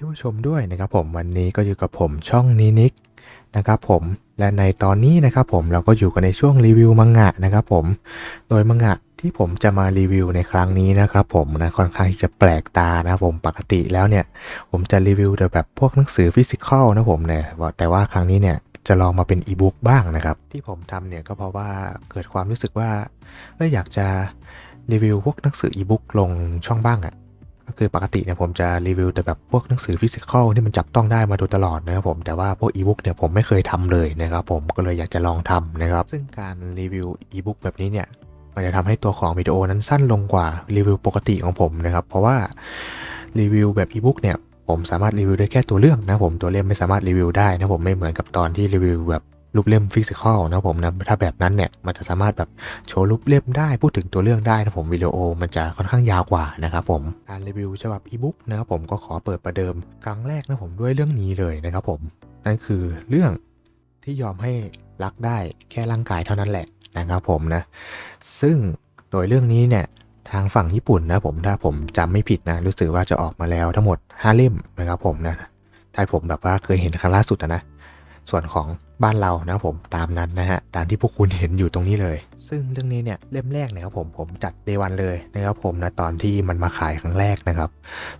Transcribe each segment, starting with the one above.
ท่านผู้ชมด้วยนะครับผมวันนี้ก็อยู่กับผมช่องนินิกนะครับผมและในตอนนี้นะครับผมเราก็อยู่กันในช่วงรีวิวมังงะนะครับผมโดยมังงะที่ผมจะมารีวิวในครั้งนี้นะครับผมนะค่อนข้างที่จะแปลกตานะผมปกติแล้วเนี่ย ผมจะรีวิวแต่แบบพวกหนังสือฟิสิกอลนะผมเนี่ยแต่ว่าครั้งนี้เนี่ยจะลองมาเป็นอีบุ๊กบ้างนะครับ ที่ผมทำเนี่ยก็เพราะว่าเกิดความรู้สึกว่าเอออยากจะรีวิวพวกหนังสืออีบุ๊กลงช่องบ้างอะ ก็คือปกติเนี่ยผมจะรีวิวแต่แบบพวกหนังสือฟิสิกอลที่มันจับต้องได้มาโดยตลอดนะครับผมแต่ว่าพวกอีบุ๊กเนี่ยผมไม่เคยทำเลยนะครับผมก็เลยอยากจะลองทำนะครับ ซึ่งการรีวิวอีบุ๊กแบบนี้เนี่ยมันจะทำให้ตัวของวิดีโอนั้นสั้นลงกว่ารีวิวปกติของผมนะครับ เพราะว่ารีวิวแบบอีบุ๊กเนี่ยผมสามารถรีวิวได้แค่ตัวเรื่องนะผมตัวเล่มไม่สามารถรีวิวได้นะผมไม่เหมือนกับตอนที่รีวิวแบบ รูปเล่มฟิสิกอลนะผมนะถ้าแบบนั้นเนี่ยมันจะสามารถแบบโชว์รูปเล่มได้พูดถึงตัวเรื่องได้นะผมวิดีโอมันจะค่อนข้างยาวกว่านะครับผมการรีวิวฉบับอีบุ๊กนะครับผมก็ขอเปิดประเดิมครั้งแรกนะผมด้วยเรื่องนี้เลยนะครับผมนั่นคือเรื่องที่ยอมให้รักได้แค่ร่างกายเท่านั้นแหละนะครับผมนะซึ่งโดยเรื่องนี้เนี่ยทางฝั่งญี่ปุ่นนะผมถ้าผมจำไม่ผิดนะรู้สึกว่าจะออกมาแล้วทั้งหมด 5 เล่มนะครับผมนะถ้าผมแบบว่าเคยเห็นครั้งล่าสุดนะ ส่วนของบ้านเรานะครับผมตามนั้นนะฮะตามที่พวกคุณเห็นอยู่ตรงนี้เลย ซึ่งเรื่องนี้เนี่ยเล่มแรกเนี่ยครับผมผมจัดเดวันเลยนะครับผมนะตอนที่มันมาขายครั้งแรกนะครับ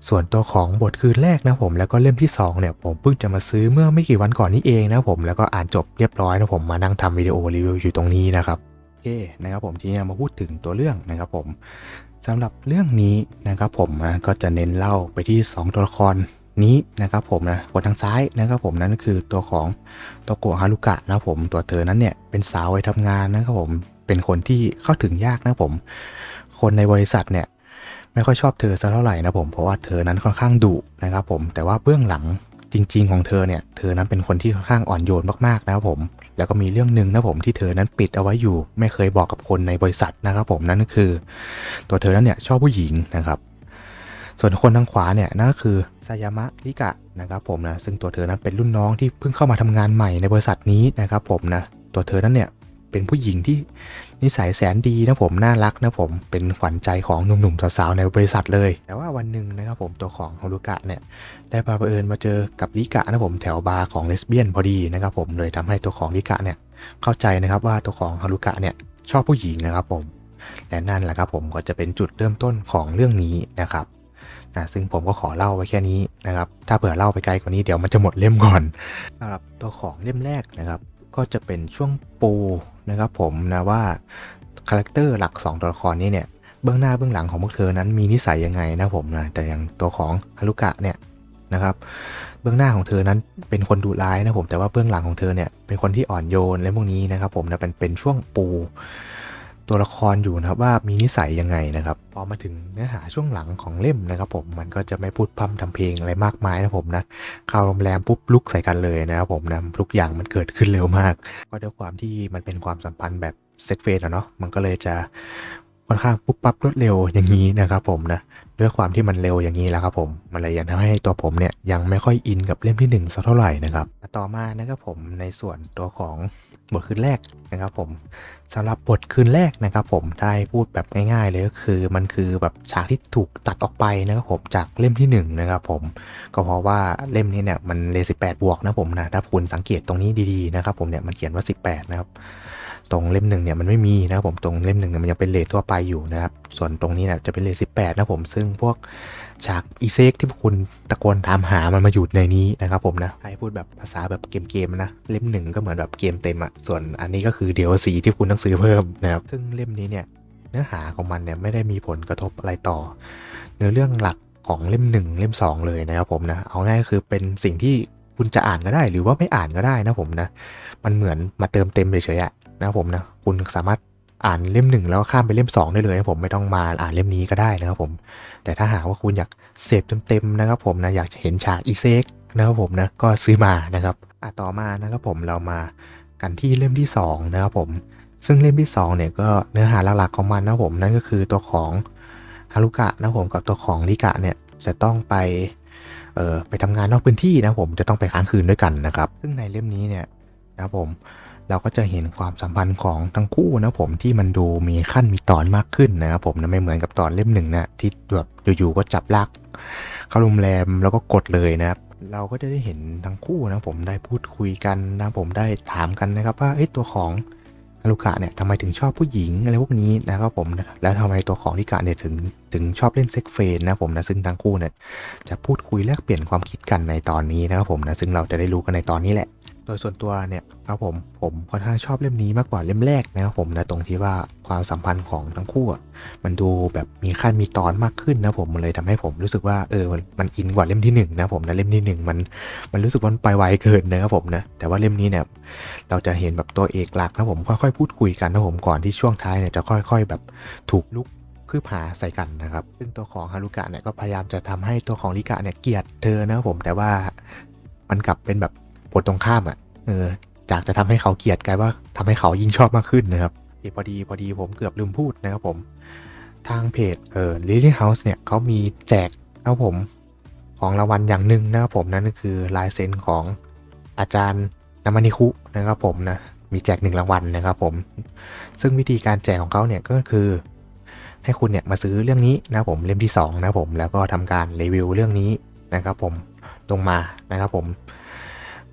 ส่วนตัวของบทคืนแรกนะผมแล้วก็เล่มที่สองเนี่ยผมเพิ่งจะมาซื้อเมื่อไม่กี่วันก่อนนี้เองนะผมแล้วก็อ่านจบเรียบร้อยนะผมมานั่งทำวิดีโอรีวิวอยู่ตรงนี้นะครับโอเคนะครับผมที่จะมาพูดถึงตัวเรื่องนะครับผมสำหรับเรื่องนี้นะครับผมนะก็จะเน้นเล่าไปที่สองตัวละคร นี้นะครับผมนะคนทางซ้ายนะครับผมนั่นคือตัวของโตโกฮารุกะนะครับผมตัวเธอนั้นเนี่ยเป็นสาววัยทำงานนะครับผมเป็นคนที่เข้าถึงยากนะครับผม คนในบริษัทเนี่ยไม่ค่อยชอบเธอสักเท่าไหร่นะผมเพราะว่าเธอนั้นค่อนข้างดุนะครับผมแต่ว่าเบื้องหลังจริง ๆ ของเธอเนี่ยเธอนั้นเป็นคนที่ค่อนข้างอ่อนโยนมากๆนะครับผม แล้วก็มีเรื่องหนึ่งนะผมที่เธอนั้นปิดเอาไว้อยู่ ไม่เคยบอกกับคนในบริษัทนะครับผมนั่นก็คือ ตัวเธอนั้นเนี่ยชอบผู้หญิงนะครับ ส่วนคนทางขวาเนี่ยนั่นก็คือซายามะริกะนะครับผมนะซึ่งตัวเธอนั้นเป็นรุ่นน้องที่เพิ่งเข้ามาทำงานใหม่ในบริษัทนี้นะครับผมนะตัวเธอนั้นเนี่ยเป็นผู้หญิงที่นิสัยแสนดีนะผมน่ารักนะผมเป็นขวัญใจของหนุ่มๆสาวๆในบริษัทเลย แต่ว่าวันหนึ่งนะครับผมตัวของฮารุกะเนี่ยได้มาบังเอิญมาเจอกับริกะนะผมแถวบาร์ของเลสเบี้ยนพอดีนะครับผมเลยทำให้ตัวของริกะเนี่ยเข้าใจนะครับว่าตัวของฮารุกะเนี่ยชอบผู้หญิงนะครับผมและนั่นแหละครับผมก็จะเป็นจุดเริ่มต้นของเรื่องนี้นะครับ นะซึ่งผมก็ขอเล่าไว้แค่นี้นะครับ ถ้าเผื่อเล่าไปไกลกว่านี้เดี๋ยวมันจะหมดเล่มก่อนสำหรับตัวของเล่มแรกนะครับ ก็จะเป็นช่วงปูนะครับผมนะว่าคาแรคเตอร์หลัก 2 ตัวละครนี้เนี่ยเบื้องหน้าเบื้องหลังของพวกเธอนั้นมีนิสัยยังไงนะผมนะแต่อย่างตัวของฮารุกะเนี่ยนะครับเบื้องหน้าของเธอนั้นเป็นคนดุร้ายนะผมแต่ว่าเบื้องหลังของเธอเนี่ยเป็นคนที่อ่อนโยนและพวกนี้นะครับผมนะเป็นเป็นช่วงปู ตัวละครอยู่นะครับว่ามีนิสัยยังไงนะครับพอมาถึงเนื้อหาช่วงหลังของเล่มนะครับผมมันก็จะไม่พูดพร่ำทำเพลงอะไรมากมายนะผมนะเข้าโรงแรมปุ๊บลุกใส่กันเลยนะครับผมนะทุกอย่างมันเกิดขึ้นเร็วมาก ก็ด้วยความที่มันเป็นความสัมพันธ์แบบเซ็กเฟสอะเนาะมันก็เลยจะ ค่อนข้างปุ๊บปั๊บรวดเร็วอย่างนี้นะครับผมนะด้วยความที่มันเร็วอย่างนี้แล้วครับผมมันเลยยังทำให้ตัวผมเนี่ยยังไม่ค่อยอินกับเล่มที่หนึ่งสักเท่าไหร่นะครับต่อมานะครับผมในส่วนตัวของบทคืนแรกนะครับผมสำหรับบทคืนแรกนะครับผมได้พูดแบบง่ายๆเลยก็คือมันคือแบบฉากที่ถูกตัดออกไปนะครับผมจากเล่มที่1นงนะครับผมก็เพราะว่าเล่มนี้เนี่ยมันเลสิบแปดบวกนะผมนะถ้าคุณสังเกตตรงนี้ดีๆนะครับผมเนี่ยมันเขียนว่า 18นะครับ ตรงเล่มหนึ่งเนี่ยมันไม่มีนะครับผมตรงเล่มหนึ่งเนี่ยมันยังเป็นเลททั่วไปอยู่นะครับ ส่วนตรงนี้เนี่ยจะเป็นเลทสิบแปดนะผมซึ่งพวกฉากอีเซกที่พวกคุณตะโกนตามหามันมาอยู่ในนี้นะครับผมนะให้พูดแบบภาษาแบบเกมๆนะเล่มหนึ่งก็เหมือนแบบเกมเต็มอะส่วนอันนี้ก็คือเดี๋ยวสีที่คุณต้องซื้อเพิ่มนะครับซึ่งเล่มนี้เนี่ยเนื้อหาของมันเนี่ยไม่ได้มีผลกระทบอะไรต่อ เนื้อเรื่องหลักของเล่มหนึ่งเล่มสองเลยนะครับผมนะเอาง่ายก็คือเป็นสิ่งที่คุณจะอ่านก็ได้ หรือว่าไม่อ่านก็ได้นะผมนะ มันเหมือนมาเติมเต็มเฉยๆอะ นะครับผมนะคุณสามารถอ่านเล่มหนึ่งแล้วข้ามไปเล่ม 2 ได้เลยนะผมไม่ต้องมาอ่านเล่มนี้ก็ได้นะครับผม แต่ถ้าหากว่าคุณอยากเสพเต็มๆนะครับผมนะอยากเห็นฉากอีเซกนะครับผมนะก็ซื้อมานะครับอะต่อมานะครับผมเรามากันที่เล่มที่สองนะครับผม ซึ่งเล่มที่สองเนี่ยก็เนื้อหาหลักๆของมันนะผมนั่นก็คือตัวของฮารุกะนะผมกับตัวของลิกะเนี่ยจะต้องไปเอ่อไปทำงานนอกพื้นที่นะผมจะต้องไปค้างคืนด้วยกันนะครับ ซึ่งในเล่มนี้เนี่ยนะครับผม เราก็จะเห็นความสัมพันธ์ของทั้งคู่นะผมที่มันดูมีขั้นมีตอนมากขึ้นนะครับผมนะไม่เหมือนกับตอนเล่มหนึ่งนะที่แบบอยู่ๆก็จับลากเข้าโรงแรมแล้วก็กดเลยนะครับเราก็จะได้เห็นทั้งคู่นะผมได้พูดคุยกันนะผมได้ถามกันนะครับว่าเอ้ตัวของฮารุกะเนี่ยทำไมถึงชอบผู้หญิงอะไรพวกนี้นะครับผมแล้วทำไมตัวของลิกะเนี่ยถึงถึงชอบเล่นเซ็กเฟนนะผมนะซึ่งทั้งคู่เนี่ยจะพูดคุยแลกเปลี่ยนความคิดกันในตอนนี้นะครับผมนะซึ่งเราจะได้รู้กันในตอนนี้แหละ โดยส่วนตัวเนี่ยครับผมผมค่อนข้างชอบเล่มนี้มากกว่าเล่มแรกนะครับผมนะตรงที่ว่าความสัมพันธ์ของทั้งคู่มันดูแบบมีขั้นมีตอนมากขึ้นนะผมมันเลยทำให้ผมรู้สึกว่าเออมันอินกว่าเล่มที่หนึ่งนะผมนะเล่มที่หนึ่งมันมันรู้สึกว่ามันไปไวเกินนะครับผมนะแต่ว่าเล่มนี้เนี่ยเราจะเห็นแบบตัวเอกหลักนะผมค่อยๆพูดคุยกันนะผมก่อนที่ช่วงท้ายเนี่ยจะค่อย ๆ แบบถูกลุกคืบหาใส่กันนะครับ ซึ่งตัวของฮารุกะเนี่ยก็พยายามจะทำให้ตัวของลิกะเนี่ยเกลียดเธอนะครับผมแต่ว่ามันกลับเป็นแบบ ผลตรงข้ามอะเออจากจะทำให้เขาเกลียดกลายว่าทำให้เขายิ่งชอบมากขึ้นนะครับเอ้ยพอดีพอดีผมเกือบลืมพูดนะครับผม ทางเพจเอ่อ Lily House เนี่ยเขามีแจกนะครับผมของรางวัลอย่างหนึ่งนะครับผมนั่นก็คือลายเซ็นของอาจารย์นามานิคุนะครับผมนะมีแจกหนึ่งรางวัลนะครับผม ซึ่งวิธีการแจกของเขาเนี่ยก็คือ ให้คุณเนี่ยมาซื้อเรื่องนี้นะครับผมเล่มที่สองนะครับผมแล้วก็ทำการรีวิวเรื่องนี้นะครับผมลงมานะครับผม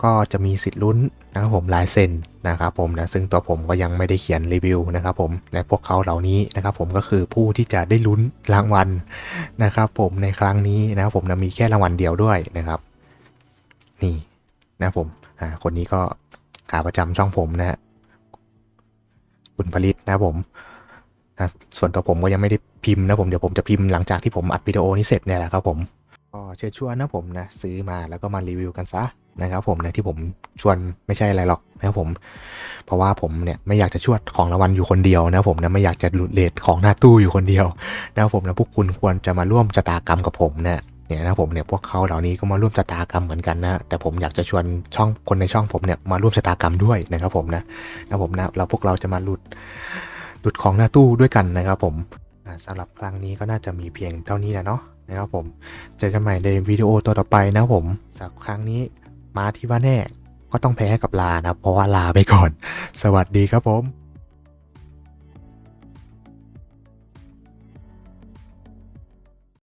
ก็จะมีสิทธิ์ลุ้นนะครับผมลายเซ็นนะครับผมนะซึ่งตัวผมก็ยังไม่ได้เขียนรีวิวนะครับผมและพวกเขาเหล่านี้นะครับผมก็คือผู้ที่จะได้ลุ้นรางวัลนะครับผมในครั้งนี้นะครับผมนะมีแค่รางวัลเดียวด้วยนะครับ นี่นะผมอ่าคนนี้ก็ขาประจำช่องผมนะฮะคุณผลิตนะผมนะส่วนตัวผมก็ยังไม่ได้พิมพ์นะผมเดี๋ยวผมจะพิมพ์หลังจากที่ผมอัดวิดีโอนี้เสร็จเนี่ยแหละครับผม ก็เชิญชวนนะผมนะซื้อมาแล้วก็มารีวิวกันซะนะครับผมนะที่ผมชวนไม่ใช่อะไรหรอกนะครับผม เพราะว่าผมเนี่ยไม่อยากจะชวดของรางวัลอยู่คนเดียวนะผมนะไม่อยากจะหลุดเลทของหน้าตู้อยู่คนเดียวนะครับผมนะพวกคุณควรจะมาร่วมชะตากรรมกับผมนะเนี่ยนะผมเนี่ยพวกเขาเหล่านี้ก็มาร่วมชะตากรรมเหมือนกันนะแต่ผมอยากจะชวนช่องคนในช่องผมเนี่ยมาร่วมชะตากรรมด้วยนะครับผมนะนะผมนะเราพวกเราจะมาหลุดหลุดของหน้าตู้ด้วยกันนะครับผมอ่าสำหรับครั้งนี้ก็น่าจะมีเพียงเท่านี้แหละเนาะ นะครับผม เจอกันใหม่ในวิดีโอตัวต่อไปนะครับผมสักครั้งนี้มาที่ว่าแน่ก็ต้องแพ้กับลานะครับเพราะว่าลาไปก่อน สวัสดีครับผม